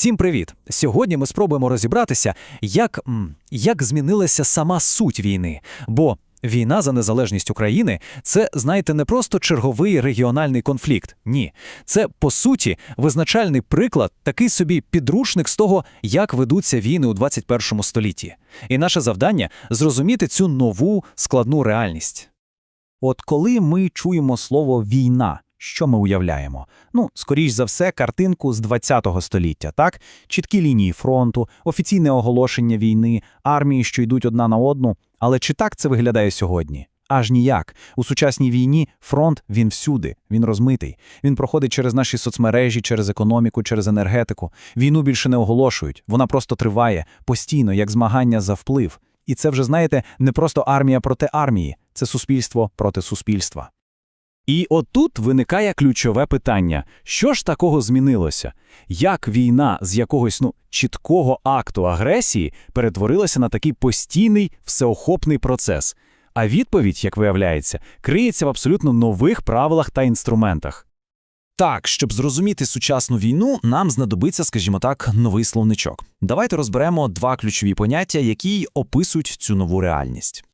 Всім привіт! Сьогодні ми спробуємо розібратися, як, як змінилася сама суть війни. Бо війна за незалежність України це, знаєте, не просто черговий регіональний конфлікт. Ні, це по суті визначальний приклад, такий собі підручник з того, як ведуться війни у 21 столітті. І наше завдання зрозуміти цю нову складну реальність. От коли ми чуємо слово війна, що ми уявляємо? Ну, скоріш за все, картинку з 20-го століття, так? Чіткі лінії фронту, офіційне оголошення війни, армії, що йдуть одна на одну. Але чи так це виглядає сьогодні? Аж ніяк. У сучасній війні фронт він всюди, він розмитий. Він проходить через наші соцмережі, через економіку, через енергетику. Війну більше не оголошують. Вона просто триває постійно, як змагання за вплив. І це вже, знаєте, не просто армія проти армії, це суспільство проти суспільства. І отут виникає ключове питання: що ж такого змінилося? Як війна з якогось ну чіткого акту агресії перетворилася на такий постійний всеохопний процес? А відповідь, як виявляється, криється в абсолютно нових правилах та інструментах. Так, щоб зрозуміти сучасну війну, нам знадобиться, скажімо так, новий словничок. Давайте розберемо два ключові поняття, які описують цю нову реальність.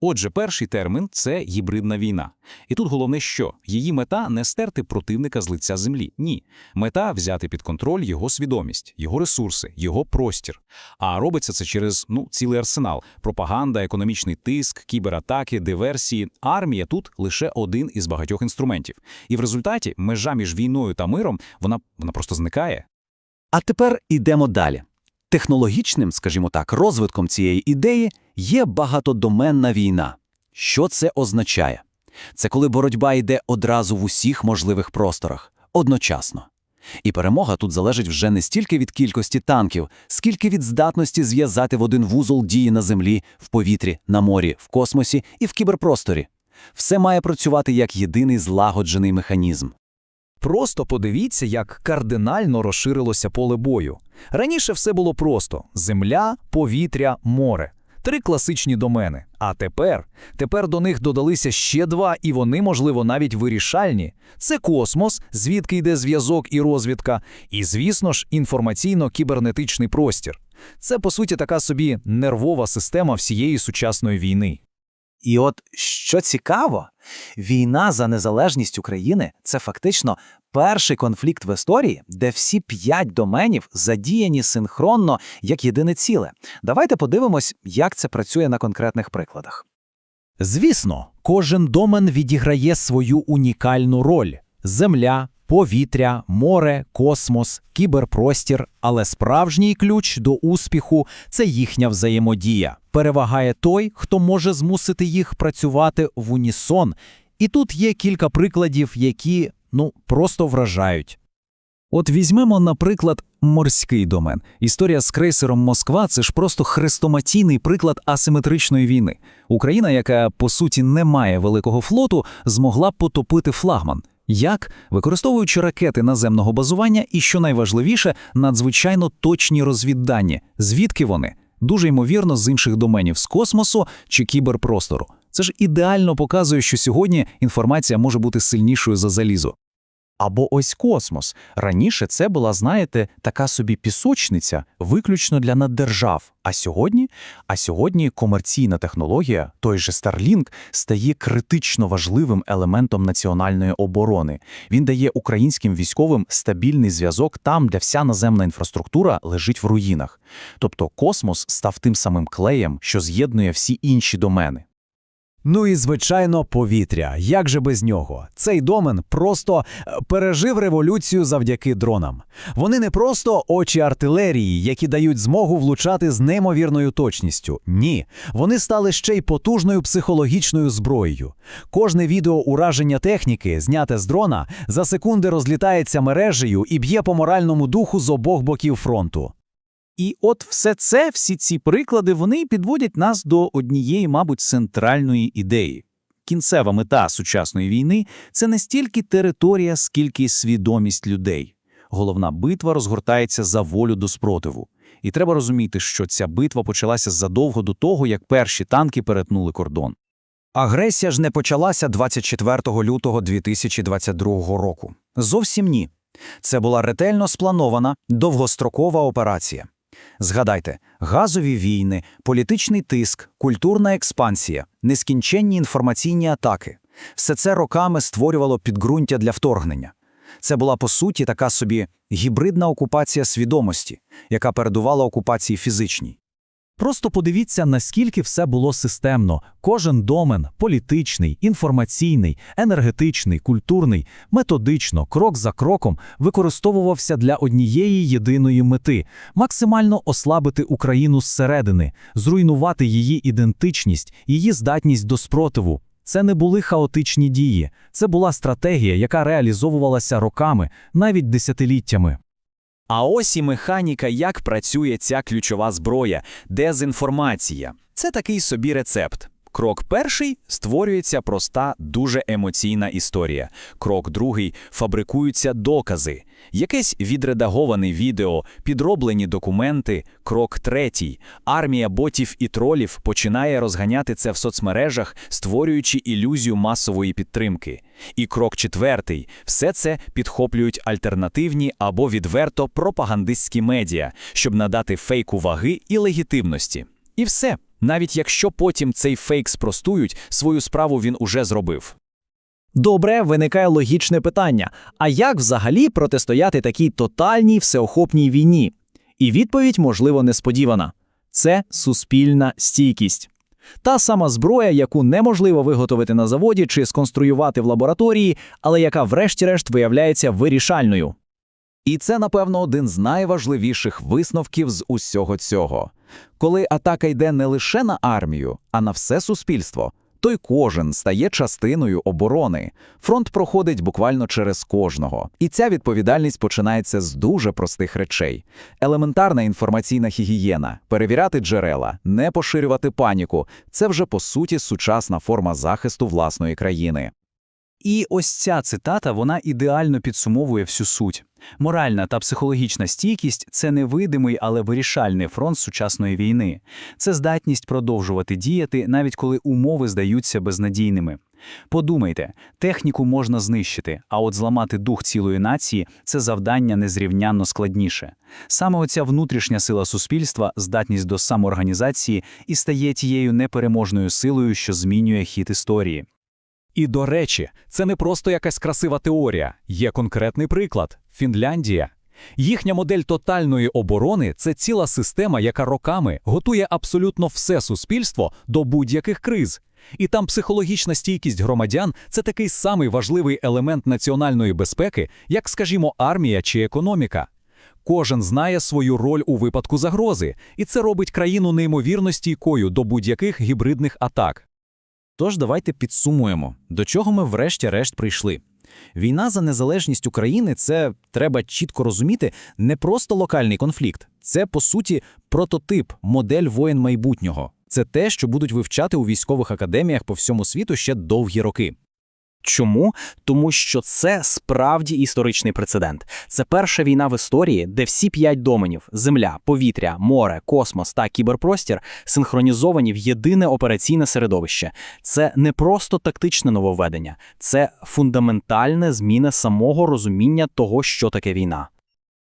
Отже, перший термін це гібридна війна. І тут головне, що її мета не стерти противника з лиця землі. Ні, мета взяти під контроль його свідомість, його ресурси, його простір. А робиться це через ну цілий арсенал: пропаганда, економічний тиск, кібератаки, диверсії. Армія тут лише один із багатьох інструментів. І в результаті межа між війною та миром вона, вона просто зникає. А тепер ідемо далі. Технологічним, скажімо так, розвитком цієї ідеї є багатодоменна війна. Що це означає? Це коли боротьба йде одразу в усіх можливих просторах, одночасно. І перемога тут залежить вже не стільки від кількості танків, скільки від здатності зв'язати в один вузол дії на землі, в повітрі, на морі, в космосі і в кіберпросторі. Все має працювати як єдиний злагоджений механізм. Просто подивіться, як кардинально розширилося поле бою. Раніше все було просто: земля, повітря, море. Три класичні домени. А тепер, тепер до них додалися ще два, і вони, можливо, навіть вирішальні. Це космос, звідки йде зв'язок і розвідка, і, звісно ж, інформаційно-кібернетичний простір. Це, по суті, така собі нервова система всієї сучасної війни. І от що цікаво, війна за незалежність України це фактично перший конфлікт в історії, де всі п'ять доменів задіяні синхронно як єдине ціле. Давайте подивимось, як це працює на конкретних прикладах. Звісно, кожен домен відіграє свою унікальну роль: земля, повітря, море, космос, кіберпростір. Але справжній ключ до успіху це їхня взаємодія. Перевагає той, хто може змусити їх працювати в унісон. І тут є кілька прикладів, які ну просто вражають. От візьмемо, наприклад, морський домен. Історія з крейсером Москва це ж просто хрестоматійний приклад асиметричної війни. Україна, яка по суті не має великого флоту, змогла потопити флагман. Як? Використовуючи ракети наземного базування і, що найважливіше, надзвичайно точні розвіддані. Звідки вони? Дуже ймовірно, з інших доменів з космосу чи кіберпростору. Це ж ідеально показує, що сьогодні інформація може бути сильнішою за залізо. Або ось космос. Раніше це була, знаєте, така собі пісочниця, виключно для наддержав. А сьогодні? А сьогодні комерційна технологія, той же Starlink, стає критично важливим елементом національної оборони. Він дає українським військовим стабільний зв'язок там, де вся наземна інфраструктура лежить в руїнах. Тобто космос став тим самим клеєм, що з'єднує всі інші домени. Ну і звичайно, повітря. Як же без нього? Цей домен просто е, пережив революцію завдяки дронам. Вони не просто очі артилерії, які дають змогу влучати з неймовірною точністю. Ні, вони стали ще й потужною психологічною зброєю. Кожне відео ураження техніки, зняте з дрона, за секунди розлітається мережею і б'є по моральному духу з обох боків фронту. І от все це, всі ці приклади, вони підводять нас до однієї, мабуть, центральної ідеї. Кінцева мета сучасної війни це не стільки територія, скільки свідомість людей. Головна битва розгортається за волю до спротиву. І треба розуміти, що ця битва почалася задовго до того, як перші танки перетнули кордон. Агресія ж не почалася 24 лютого 2022 року. Зовсім ні. Це була ретельно спланована, довгострокова операція. Згадайте, газові війни, політичний тиск, культурна експансія, нескінченні інформаційні атаки – все це роками створювало підґрунтя для вторгнення. Це була, по суті, така собі гібридна окупація свідомості, яка передувала окупації фізичній. Просто подивіться, наскільки все було системно. Кожен домен політичний, інформаційний, енергетичний, культурний, методично, крок за кроком використовувався для однієї єдиної мети максимально ослабити Україну зсередини, зруйнувати її ідентичність, її здатність до спротиву. Це не були хаотичні дії, це була стратегія, яка реалізовувалася роками, навіть десятиліттями. А ось і механіка, як працює ця ключова зброя – дезінформація. Це такий собі рецепт. Крок перший – створюється проста, дуже емоційна історія. Крок другий – фабрикуються докази. Якесь відредаговане відео, підроблені документи. Крок третій – армія ботів і тролів починає розганяти це в соцмережах, створюючи ілюзію масової підтримки. І крок четвертий – все це підхоплюють альтернативні або відверто пропагандистські медіа, щоб надати фейку ваги і легітимності. І все. Навіть якщо потім цей фейк спростують, свою справу він уже зробив. Добре, виникає логічне питання: а як взагалі протистояти такій тотальній всеохопній війні? І відповідь, можливо, несподівана: це суспільна стійкість. Та сама зброя, яку неможливо виготовити на заводі чи сконструювати в лабораторії, але яка, врешті-решт, виявляється вирішальною. І це, напевно, один з найважливіших висновків з усього цього. Коли атака йде не лише на армію, а на все суспільство, то й кожен стає частиною оборони. Фронт проходить буквально через кожного. І ця відповідальність починається з дуже простих речей: елементарна інформаційна гігієна, перевіряти джерела, не поширювати паніку це вже по суті сучасна форма захисту власної країни. І ось ця цитата вона ідеально підсумовує всю суть. Моральна та психологічна стійкість це невидимий, але вирішальний фронт сучасної війни. Це здатність продовжувати діяти, навіть коли умови здаються безнадійними. Подумайте, техніку можна знищити, а от зламати дух цілої нації це завдання незрівнянно складніше. Саме оця внутрішня сила суспільства, здатність до самоорганізації і стає тією непереможною силою, що змінює хід історії. І до речі, це не просто якась красива теорія, є конкретний приклад Фінляндія. Їхня модель тотальної оборони це ціла система, яка роками готує абсолютно все суспільство до будь-яких криз. І там психологічна стійкість громадян це такий самий важливий елемент національної безпеки, як, скажімо, армія чи економіка. Кожен знає свою роль у випадку загрози, і це робить країну неймовірно стійкою до будь-яких гібридних атак. Тож давайте підсумуємо, до чого ми врешті-решт прийшли. Війна за незалежність України це треба чітко розуміти не просто локальний конфлікт, це по суті прототип, модель воєн майбутнього. Це те, що будуть вивчати у військових академіях по всьому світу ще довгі роки. Чому? Тому що це справді історичний прецедент. Це перша війна в історії, де всі п'ять доменів земля, повітря, море, космос та кіберпростір синхронізовані в єдине операційне середовище. Це не просто тактичне нововведення, це фундаментальне зміна самого розуміння того, що таке війна.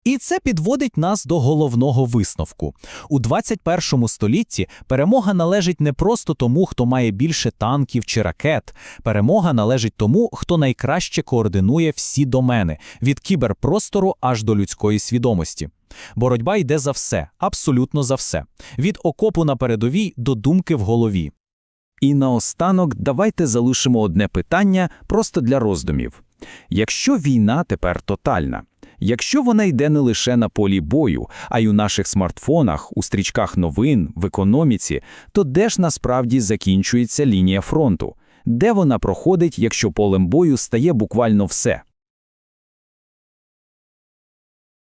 І це підводить нас до головного висновку. У 21 столітті перемога належить не просто тому, хто має більше танків чи ракет. Перемога належить тому, хто найкраще координує всі домени від кіберпростору аж до людської свідомості. Боротьба йде за все, абсолютно за все. Від окопу на передовій до думки в голові. І наостанок давайте залишимо одне питання просто для роздумів. Якщо війна тепер тотальна, якщо вона йде не лише на полі бою, а й у наших смартфонах, у стрічках новин, в економіці, то де ж насправді закінчується лінія фронту? Де вона проходить, якщо полем бою стає буквально все?